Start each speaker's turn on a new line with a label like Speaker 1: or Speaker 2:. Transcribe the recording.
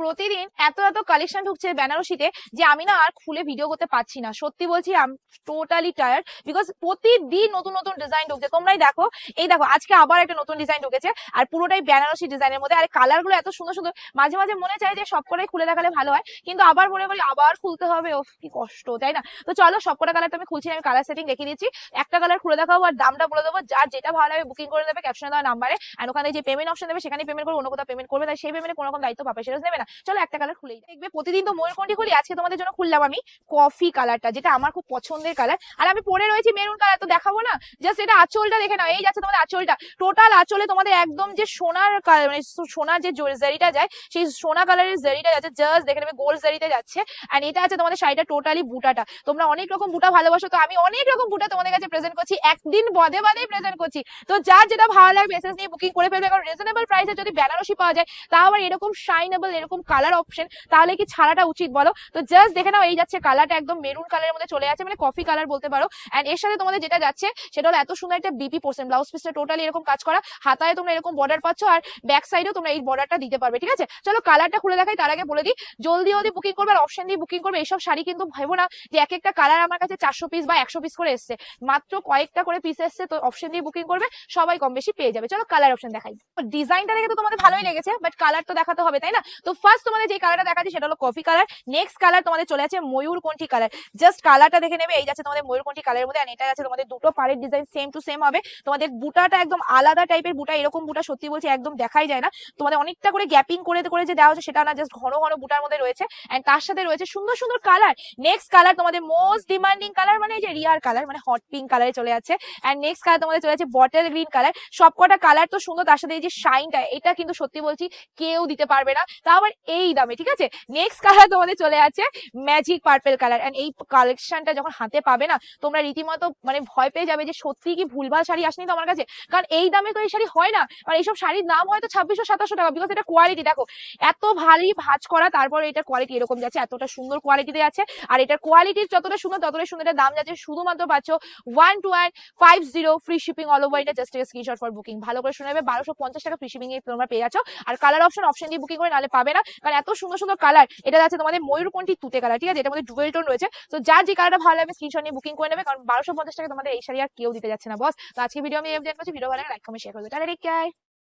Speaker 1: প্রতিদিন এত এত কালেকশন ঢুকছে বেনারসিতে যে আমি না আর খুলে ভিডিও করতে পারছি না। সত্যি বলছি আম টোটালি টায়ার্ড বিকজ প্রতিদিন নতুন নতুন ডিজাইন ঢুকছে। তোমরাই দেখো, এই দেখো, আজকে আবার একটা নতুন ডিজাইন ঢুকেছে আর পুরোটাই বেনারসি ডিজাইনের মধ্যে। আর কালারগুলো এত সুন্দর সুন্দর, মাঝে মাঝে মনে চায় যে সব কটাই খুলে দেখালে ভালো হয়, কিন্তু আবার মনে করি আবার খুলতে হবে। ও কি কষ্ট, তাই না? তো চলো সবকটা কালার তো আমি খুলছি আমি কালার সেটিং দেখিয়ে দিচ্ছি। একটা কালার খুলে দেখাবো আর দামটা বলে দেবো। যার যেটা ভালো লাগে বুকিং করে দেবে ক্যাপশনে দেওয়া নাম্বারে আর ওখানে যে পেমেন্ট অপশন দেবে সেখানে পেমেন্ট করবে, অন্য কোথাও পেমেন্ট করবে, তাই সেই পেমেন্টে কোনো রকম দায়িত্ব পাবে সেটা নেবে না। চলো একটা কালার খুলেই দেখবে। প্রতিদিন তো ময়ূরকণ্ঠী খুলি, আজকে তোমাদের জন্য খুললাম আমি কফি কালারটা যেটা আমার খুব পছন্দের কালার আর আমি পরে রয়েছি মেরুন কালার তো দেখাবো না। জাস্ট এটা আঁচলটা দেখে নাও, এই যাচ্ছে তোমাদের আঁচলটা। টোটাল আঁচলে তোমাদের একদম যে সোনার মানে সোনার যে জারিটা যায়, সেই সোনা কালারের জারিটা যাচ্ছে জাস্ট দেখে নেবে গোল্ড জারিতে যাচ্ছে। আর এটা আছে তোমাদের শাড়িটা টোটালি বুটাটা। তোমরা অনেক রকম বুটা ভালোবাসো, তো আমি অনেক রকম বুটা তোমাদের কাছে প্রেজেন্ট করছি, একদিন বাদে বাদে প্রেজেন্ট করছি। তো যার যেটা ভালো লাগে মেসেজ নিয়ে বুকিং করে ফেলবে। কারণ রিজনেবল প্রাইসে যদি বেনারসি পাওয়া যায় তা আবার এরকম শাইনেবল এরকম কালার অপশন তাহলে কি ছাড়াটা উচিত বলো? তো জাস্ট দেখে নাও, এই যাচ্ছে কালারটা একদম মেরুন কালারের মধ্যে চলে যাচ্ছে মানে কফি কালার বলতে পারো। এন্ড এর সাথে তোমাদের যেটা যাচ্ছে, সেটা হলো এত সুন্দর একটা বিপি পোর্শন ব্লাউজ পিসটা টোটালি এরকম কাজ করা। হাতায় তোমরা এরকম বর্ডার পাচ্ছ আর ব্যাক সাইডেও তোমরা এই বর্ডারটা দিতে পারবে, ঠিক আছে? চলো কালারটা খুলে দেখাই, তার আগে বলে দিই, জলদি জলদি বুকিং করবে আর অপশন দিয়ে বুকিং করবে এইসব শাড়ি কিন্তু ভেবো না যে এক একটা কালার আমার কাছে চারশো পিস বা একশো পিস করে এসছে। মাত্র কয়েকটা করে পিস এসছে, তো অপশন দিয়ে বুকিং করবে, সবাই কম বেশি পেয়ে যাবে। চলো কালার অপশন দেখাই। ডিজাইনটা দেখে তো তোমাদের ভালোই লেগেছে বাট কালার তো দেখাতে হবে, তাই না? তো ফার্স্ট তোমাদের যে কালারটা দেখাচ্ছি সেটা হলো কফি কালার নেক্সট কালার তোমাদের চলে আছে ময়ূরকণ্ঠী কালার জাস্ট কালারটা দেখে নেবে, এই যাচ্ছে তোমাদের ময়ূর ময়ূরকণ্ঠী কালারের মধ্যে আর এটা আছে তোমাদের দুটো পাড়ের ডিজাইন সেম টু সেম হবে। তোমাদের বুটাটা একদম আলাদা টাইপের বুটা, এরকম বুটা সত্যি বলছি একদম দেখাই যায় না। তোমাদের অনেকটা করে গ্যাপিং করে করে যে দেওয়া হচ্ছে সেটা না জাস্ট ঘন ঘন বুটার মধ্যে রয়েছে। এন্ড তার সাথে রয়েছে সুন্দর সুন্দর কালার নেক্সট কালার তোমাদের মোস্ট ডিমান্ডিং কালার মানে এই যে রিয়ার কালার মানে হট পিঙ্ক কালারে চলে যাচ্ছে। এন্ড নেক্সট কালার তোমাদের চলে যাচ্ছে বটল গ্রিন কালার সবকটা কালার তো সুন্দর, তার সাথে এই যে শাইনটা এটা কিন্তু সত্যি বলছি কেউ দিতে পারবে না। তা আবার এই দামে, ঠিক আছে? নেক্সট কালার তোমাদের চলে যাচ্ছে ম্যাজিক পার্পেল কালার এন্ড এই কালেকশনটা যখন হাতে পাবে না, তোমরা রীতিমতো মানে ভয় পেয়ে যাবে যে সত্যি কি ভুলভাল শাড়ি আসেনি তো আমার কাছে? কারণ এই দামে তো এই শাড়ি হয় না। কারণ এইসব শাড়ির দাম হয়তো ছাব্বিশশো, সাতাশশো টাকা বিকজ এটা কোয়ালিটি দেখো, এত ভারী ভাঁজ করা, তারপরে এটার কোয়ালিটি এরকম যাচ্ছে, এতটা সুন্দর কোয়ালিটিতে আছে আর এটার কোয়ালিটির যতটা সুন্দর ততটাই সুন্দর দাম যাচ্ছে শুধুমাত্র পাচ্ছ one two one five zero free shipping all over এটা জাস্ট স্ক্রিনশট ফর বুকিং ভালো করে শুনে নেবে, বারোশো পঞ্চাশ টাকা ফ্রি শিপিং এ তোমরা পেয়ে যাচ্ছ। আর কালার অপশন অপশন দিয়ে বুকিং করে নাহলে পাবে না। কারণ এত সুন্দর সুন্দর কালার এটা আছে তোমাদের ময়ূরকণ্ঠী তুতে কালার ঠিক আছে? এটা মধ্যে ডুয়েল টোন রয়েছে। তো যার যে কালারটা ভালো লাগবে স্ক্রিনশট নিয়ে বুকিং করে নেবে, কারণ বারোশো পঞ্চাশ টাকা তোমাদের এই শাড়ি আর কেউ দিতে যাচ্ছে না বস তো আজকে ভিডিও আমি ভিডিও ভালো লাগে লাইক কমেন্ট শেয়ার করবে। তাহলে